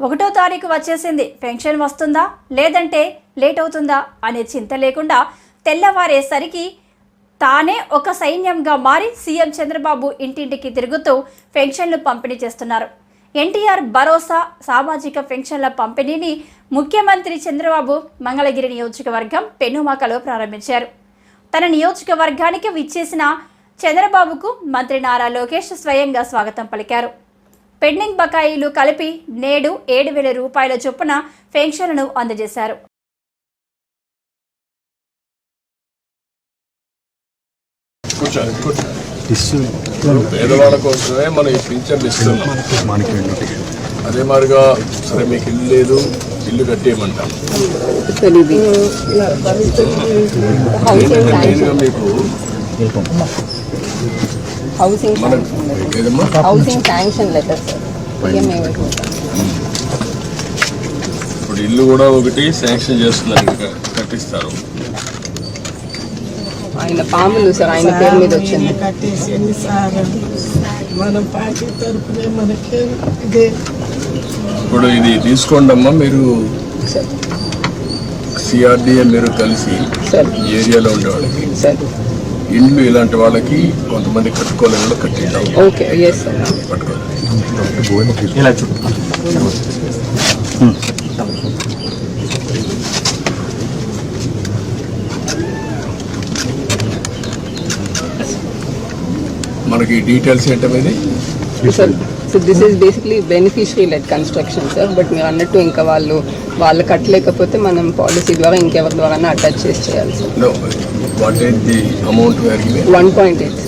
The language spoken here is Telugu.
ఒకటో తారీఖు వచ్చేసింది. పెన్షన్ వస్తుందా? లేదంటే లేట్ అవుతుందా? అనే చింత లేకుండా తెల్లవారేసరికి తానే ఒక సైన్యంగా మారి సీఎం చంద్రబాబు ఇంటింటికి తిరుగుతూ పెన్షన్లు పంపిణీ చేస్తున్నారు. ఎన్టీఆర్ భరోసా సామాజిక పెన్షన్ల పంపిణీని ముఖ్యమంత్రి చంద్రబాబు మంగళగిరి నియోజకవర్గం పెనుమాకలో ప్రారంభించారు. తన నియోజకవర్గానికి విచ్చేసిన చంద్రబాబుకు మంత్రి నారా లోకేష్ స్వయంగా స్వాగతం పలికారు. పెండింగ్ బకాయిలు కలిపి నేడు ఏడు వేల రూపాయల చొప్పున పెన్షన్లను అందజేశారు. కూర్చోండి కూర్చోండి. పేదవాళ్ళ కోసమే మనం ఈ పింఛన్ ఇస్తున్నాం. అదే మాదిరిగా సరే మీకు ఇల్లు లేదు ఇల్లు కట్టేయమంటాం. మీకు హౌసింగ్ హౌసింగ్ శాంక్షన్ లెటర్ ఇప్పుడు ఇల్లు కూడా ఒకటి శాంక్షన్ చేస్తున్నారు ఇంకా కట్టిస్తారు. ఆయన పాములు సార్ ఆయన పేరు మీద వచ్చింది. కట్టేసింది సార్ మన పార్టీ తరఫునే మనకి ఇప్పుడు ఇది తీసుకోండి అమ్మా మీరు సిఆర్డిఏ మీరు కలిసి ఏరియాలో ఉండే ఇండ్లు ఇలాంటి వాళ్ళకి కొంతమంది కట్టుకోలేని కూడా కట్టిద్దాం ఓకే ఎస్ మనకి డీటెయిల్స్ ఏంటనేది sir so this is basically beneficiary led construction sir but మీరు అన్నట్టు ఇంకా వాళ్ళు వాళ్ళు కట్టలేకపోతే మనం పాలసీ ద్వారా ఇంకెవరి ద్వారా అటాచ్ చేసి చేయాలి సార్? One point eight